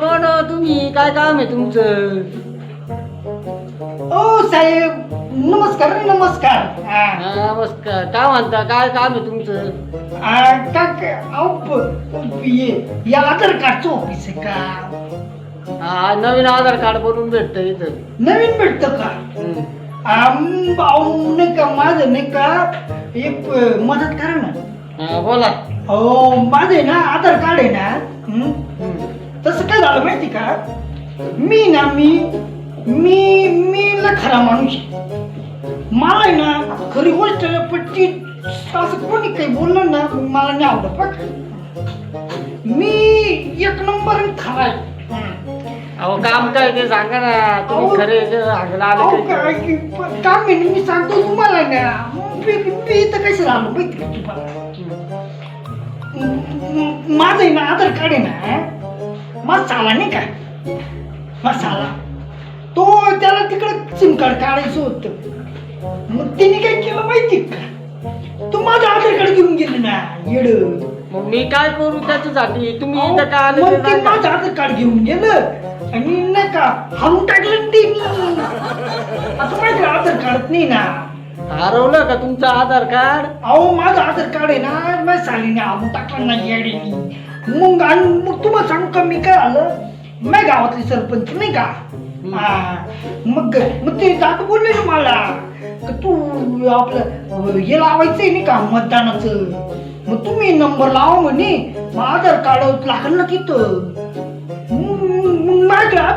कोण तुम्ही काय काम आहे तुमचं? ओ साहेब नमस्कार रे, नमस्कार. हा. हा, नमस्कार. काय म्हणता? काय काम आहे तुमचं? आ, काक अहो, प- ये- या आधार कार्डचं ऑफिस आहे का? हा नवीन आधार कार्ड बनवून भेटतं इथं नवीन भेटतं का हम्म. आम- नाही का माझं नाही का एक अ, मदत करा ना हा, बोला हो माझं आहे ना आधार कार्ड आहे ना हं? हम्म. तसं काय झालं माहिती का मी ना मी मी मी ना खरा माणूस आहे. मला आहे ना खरी गोष्ट पण ती असं कोणी काही बोललं ना मला नाही आवडत बघ मी एक नंबर खरा आहे हं. अहो काम काय ते सांगा ना तुम्ही. खरे ते सांगायला अहो, आले काय की काम आहे ना, मी सांगतो तुम्हाला ना. मी मी इथं कशी राहिलो माहिती का तुम्हाला माझं आहे ना आधार कार्ड आहे ना माझा साला नाही का? माझा साला. तो त्याला तिकडं सिम कार्ड काढायचं होतं. मग तिने काय केलं माहिती का? तू माझं आधार कार्ड घेऊन गेले ना येड. मग मी काय करू त्याच्यासाठी? तुम्ही इथं काय आले मग ते ते सांगा. माझं आधार कार्ड घेऊन गेलं. नाही का हाणून टाकलं ते मी आता माझं आधार कार्ड नाही ना हरवलं का तुमचं आधार कार्ड अहो माझं आधार कार्ड आहे ना माझ्या सालीने हाणून टाकलं ना येडीने मग आणि मग तुम्हाला सांगू का मी काय आलं मी गावातली सरपंच नाही का हा. मग मग ते जात बोलले ना मला का तू आपलं हे लावायचंय नाही का मतदानाचं मग तुम्ही नंबर लावा म्हणे मग आधार कार्ड लागल ना तिथं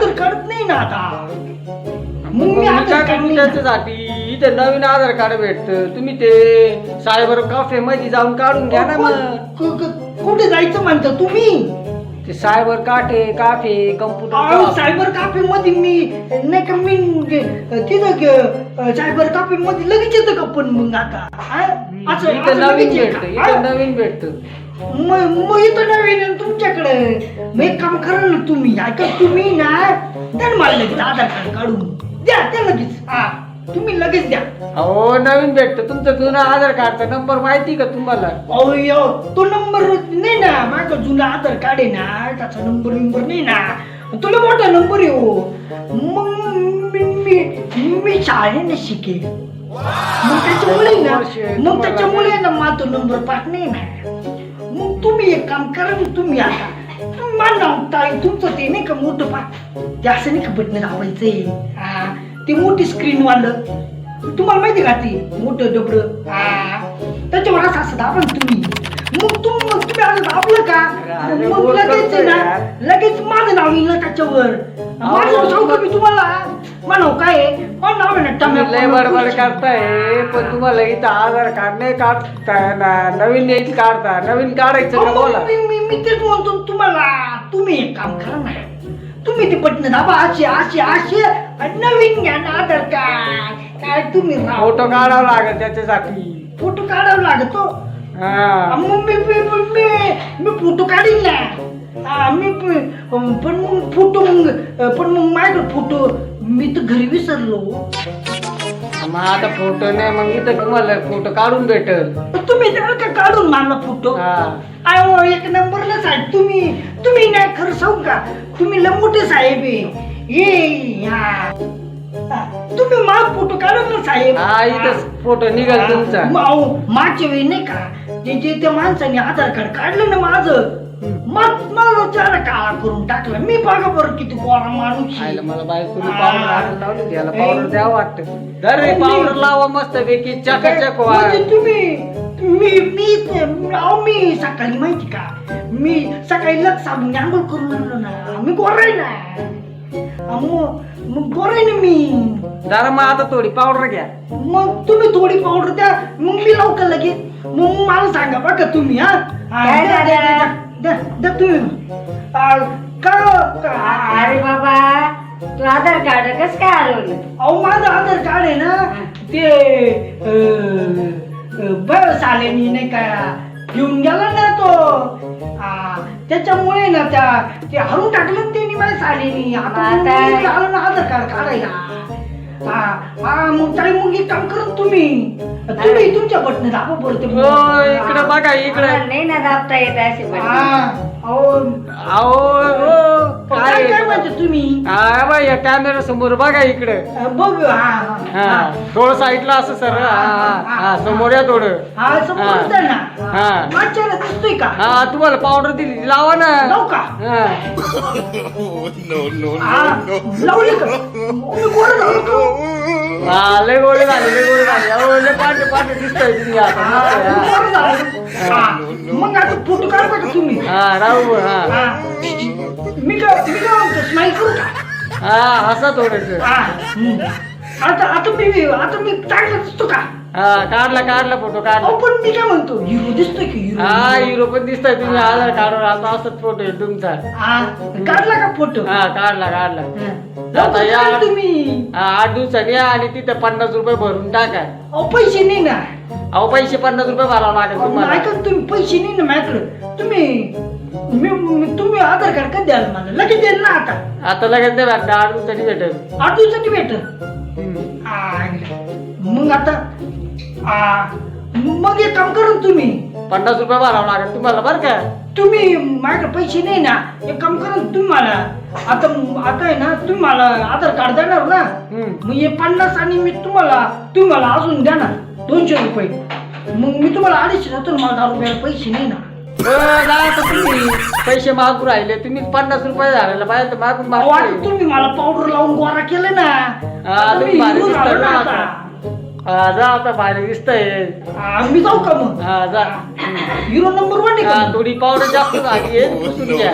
आधार कार्ड नाही ना आता मग मग मी मी आधार काय कार्ड करू नाही ना. त्याच्यासाठी इथे नवीन आधार कार्ड भेटतं तुम्ही ते सायबर कॅफे मध्ये जाऊन काढून घ्या ना मग कुठे जायचं म्हणता तुम्ही ते सायबर काठे काफे अहो कम्प्युटर सायबर कॅफे मध्ये मी नाही का मी तिथं ग- सायबर कॅफे मध्ये लगेच येतं का पण मग आता हा? असं इथं असं नवीन लगेच येतं भेटत का? इथं हा? नवीन भेटत मग मग इथं नवीन तुमच्याकडे. मग एक काम करा ना तुम्ही ऐका तुम्ही ना ना मला लगेच आधार कार्ड काढून द्या त्या लगेच. हा तुम्ही लगेच द्या. अहो नवीन भेटत. तुमचं जुनं आधार कार्डचा नंबर माहिती का तुम्हाला? अहो यो तो नंबर नाही ना माझा जुना आधार कार्ड आहे ना त्याचा नंबर बिंबर नाही ना. तुला मोठा नंबर आहे हो. मग मी मी मी शाळेने शिकेल मग त्याच्यामुळे ना मग त्याच्यामुळे ना माझा नंबर पाठ नाही ना. मग तुम्ही एक काम करा ना तुम्ही आता मला नाव ताई तुमचं ते नाही का मोठं पाठ ते असं नाही का बटन दाबायचंय. हा ते मोठी स्क्रीन वालं तुम्हाला माहिती का ती? मोठं डबड त्याच्यावर असं असं दाबा ना तुम्ही. मग तुम मग तुम्ही असं दाबलं का? अरे मग बोल लगेच करतोय ना यार. लगेच माझं नाव येईल ना त्याच्यावर. माझं नाव सांगू का मी तुम्हाला. नाव काय आहे माझं नाव आहे ना तुम्ही टम्या लय बडबड करताय पण तुम्हाला इथं आधार कार्ड नाही काढता ना नवीन येईल काढता नवीन काढायचं अहो, बोला। मी मी मी तेच म्हणतो तुम्हाला तुम्ही एक काम करा ना तुम्ही ते बटन दाबा असे असे असे आणि नवीन घ्या ना आधार कार्ड. काय तुम्ही राव. फोटो काढावा लागेल त्याच्यासाठी. फोटो काढावा लागतो? हा. मग मी मी मी मी- मी फोटो काढीन ना. हा, मी प- पण मग फोटो मग पण मग माझ्याकडे फोटो मी तर घरी विसरलो. मग आता फोटो नाही मग इथं तुम्हाला फोटो काढून भेटल. तुम्ही का काढून मला फोटो. हा. अहो एक नंबरला साहेब तुम्ही. तुम्ही नाही खरं सांगू का? तुम्ही मोठे साहेब आहे. ये हा हा, तुम्ही मला फोटो काढून ना साहेब. हा इथं फोटो निघाल तुमचा. मागच्या वेळी नाही का ते जे त्या माणसाने आधार कार्ड काढलं ना माझं मग मला चारा काळा करून टाकला मी बघा बरं किती माणूस आहे. आयला मला बायकोनी. पावडर आणायला लावली त्याला पावडर द्यावं वाटतं दर रे पावडर लावा मस्त पैकी चकाचक व्हा म्हणजे तुम्ही मी मी अहो मी सकाळी माहिती का मी सकाळी लक्ष साबून आंघोळ करून आलो ना मी गोराय ना अहो, मग गोराय ना मी. जरा मग आता थोडी पावडर घ्या. मग तुम्ही थोडी पावडर द्या मग मी लवकर लगेच. मग मला सांगा बघा तुम्ही हा? हा, काय द्या, द्या, दादा? द्या, द्या, द्या तुम्ही. आ, का का- अरे बाबा तू आधार कार्ड कस काय हरवलं? अहो माझं आधार कार्ड आहे ना ते बस आल्यानी नाही का? घेऊन गेला ना तो. त्याच्यामुळे ना त्या ते हरून टाकलं त्यांनी माझ्या सालीनी. आता आता- मी आलो ना आधार कार्ड काढायला. हा हा मग ताई मग एक काम करा तुम्ही. तुम्ही तुमच्या बटन दाबा बरं ते हो इकडे बघा इकडे. नाही ना दाबता येत असे पण हा अहो काय? काय म्हणते तुम्ही? हा बाई या कॅमेरा समोर बघा इकडे. बघ हा हा, थोडं साईडला असं सर हा हा, हा समोर या थोडं हा ना हा. दिसतोय का? हा तुम्हाला पावडर दिली लावा ना. का? हा. हा लावली का? मी गोड लावू का? हा लय गोळे झाले लय गोळे झाले. अहो लय दिसतंय तुम्ही आता. हा, मस्त आहे, गोड झालं. हा. मग आता फोटो काढता का तुम्ही? हा हा राहू हा. हा. मी मी काय म्हणतो स्माईल करू का? हा हसा थोडस. हा. आता आता मी आता मी चांगला दिसतो का? हा काढला काढला फोटो काढला. अहो पण मी काय म्हणतो हिरो दिसतोय की हिरो? हा हिरो पण दिसतोय तुम्ही आधार कार्डवर आता असंच फोटो आहे तुमचा. हा काढला का फोटो? हा काढला काढला. आता या तुम्ही? हा आठ दिवसांनी या आणि तिथे पन्नास रुपये भरून टाका. अहो पैसे नाही ना. अहो पैसे पन्नास रुपये भरावं लागेल तुम्हाला. ऐका ना, तुम्ही पैसे नाही ना माझ्याकडे. तुम्ही मी मी- तुम्ही आधार कार्ड कधी द्याल मला? लगेच द्याल ना आता. आता लगेच नाही भेटणार आठ दिवसांनी भेटेल. आठ दिवसांनी भेट हम्म. मग आता आ, मग एक काम करा ना तुम्ही. पन्नास रुपये भरावं लागेल तुम्हाला बरं का? तुम्ही माझ्याकडे पैसे नाही ना एक काम करा ना तुम्ही मला आता आता आहे ना तुम्ही मला आधार कार्ड देणार ना. मग हे पन्नास आणि मी तुम्हाला तुम्ही मला अजून द्या ना दोनशे रुपये. मग मी तुम्हाला अडीचशे देतो ना मला दहा रुपयाला पैसे नाही ना. आता तुम्ही. पैसे मागू राहिले तुम्ही पन्नास रुपये झालेला पाहिजे तर मागून तुम्ही मला पावडर लावून गोरा केलं ना. आता तुम्ही हिरो झालो ना आता. हा जा आता भारी दिसतंय आ, मी जाऊ का मग? हा जा. हिरो नंबर वन आहे हा? थोडी पावडर जास्त झाली आहे पुसून घ्या.